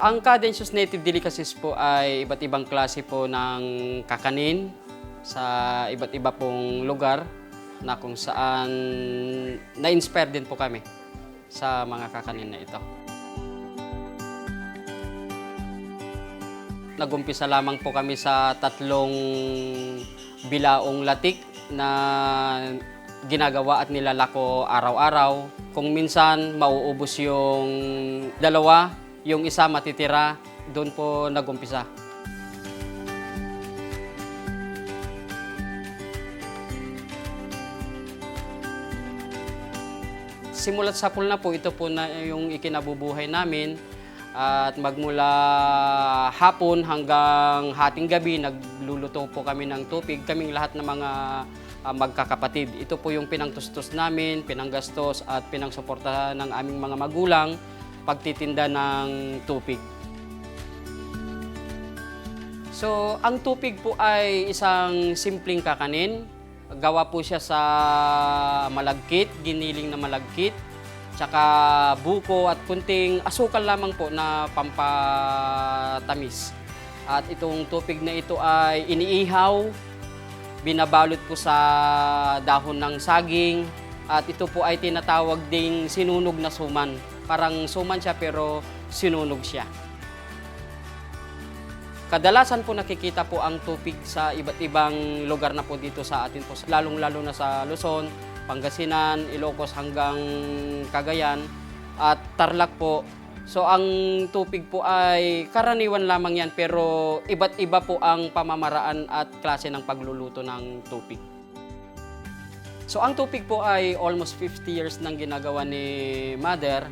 Ang Cadensius Native Delicacies po ay iba't ibang klase po ng kakanin sa iba't iba pong lugar na kung saan na-inspire din po kami sa mga kakanin na ito. Nagumpisa lamang po kami sa tatlong bilaong latik na ginagawa at nilalako araw-araw. Kung minsan mauubos yung dalawa, yung isa matitira, doon po nagumpisa. Simulat sa na po, ito po na yung ikinabubuhay namin. At magmula hapon hanggang hating gabi, nagluluto po kami ng tubig. Kaming lahat ng mga ah, magkakapatid. Ito po yung pinangtustos namin, pinanggastos at pinangsuporta ng aming mga magulang pagtitinda ng tubig. So, ang tupig po ay isang simpleng kakanin. Gawa po siya sa malagkit, giniling na malagkit, tsaka buko at kunting asukal lamang po na pampatamis. At itong tupig na ito ay iniihaw, binabalot po sa dahon ng saging, at ito po ay tinatawag ding sinunog na suman. Parang suman siya pero sinunog siya. Kadalasan po nakikita po ang tupig sa iba't ibang lugar na po dito sa atin po, lalong-lalo na sa Luzon, Pangasinan, Ilocos hanggang Cagayan at Tarlac po. So ang tupig po ay karaniwan lamang yan pero iba't iba po ang pamamaraan at klase ng pagluluto ng tupig. So ang tupig po ay almost 50 years nang ginagawa ni Mother.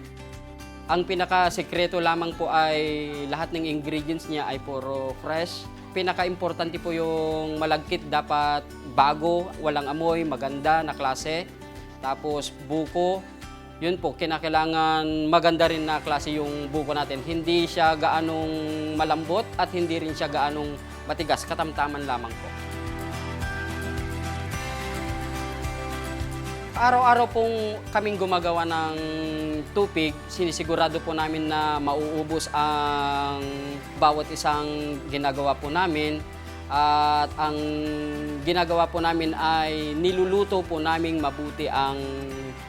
Ang pinaka-sekreto lamang po ay lahat ng ingredients niya ay puro fresh. Pinaka-importante po yung malagkit dapat bago, walang amoy, maganda na klase. Tapos buko, yun po, kinakailangan maganda rin na klase yung buko natin. Hindi siya gaanong malambot at hindi rin siya gaanong matigas, katamtaman lamang po. Araw-araw pong kaming gumagawa ng tupig, sinisigurado po namin na mauubos ang bawat isang ginagawa po namin. At ang ginagawa po namin ay niluluto po namin mabuti ang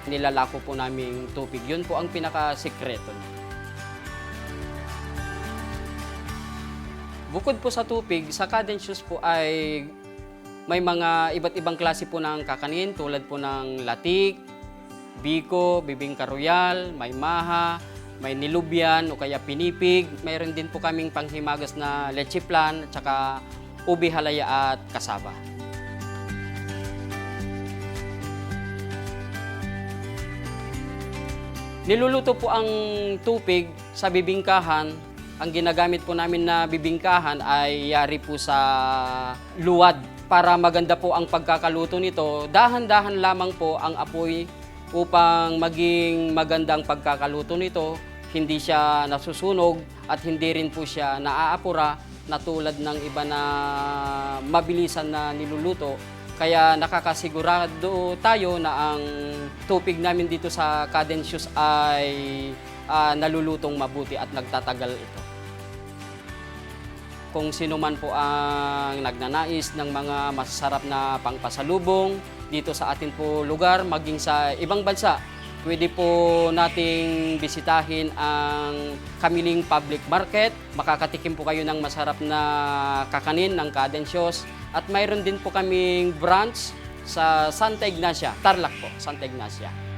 nilalako po naming tupig. Yun po ang pinaka-sikreto. Bukod po sa tupig, sa Cadensius po ay may mga iba't ibang klase po ng kakanin tulad po ng latik, biko, bibingka royal, may maha, may nilubyan o kaya pinipig. Mayroon din po kaming panghimagas na leche plan at saka ubi halaya at kasaba. Niluluto po ang tupig sa bibingkahan. Ang ginagamit po namin na bibingkahan ay yari po sa luwad. Para maganda po ang pagkakaluto nito, dahan-dahan lamang po ang apoy upang maging magandang pagkakaluto nito. Hindi siya nasusunog at hindi rin po siya naaapura na tulad ng iba na mabilisan na niluluto. Kaya nakakasigurado tayo na ang tupig namin dito sa Cadensius ay ah, nalulutong mabuti at nagtatagal ito. Kung sino man po ang nagnanais ng mga masasarap na pangpasalubong dito sa atin po lugar, maging sa ibang bansa, pwede po nating bisitahin ang Kamiling Public Market. Makakatikim po kayo ng masarap na kakanin ng Cadensius. At mayroon din po kaming branch sa Santa Ignacia, Tarlac po, Santa Ignacia.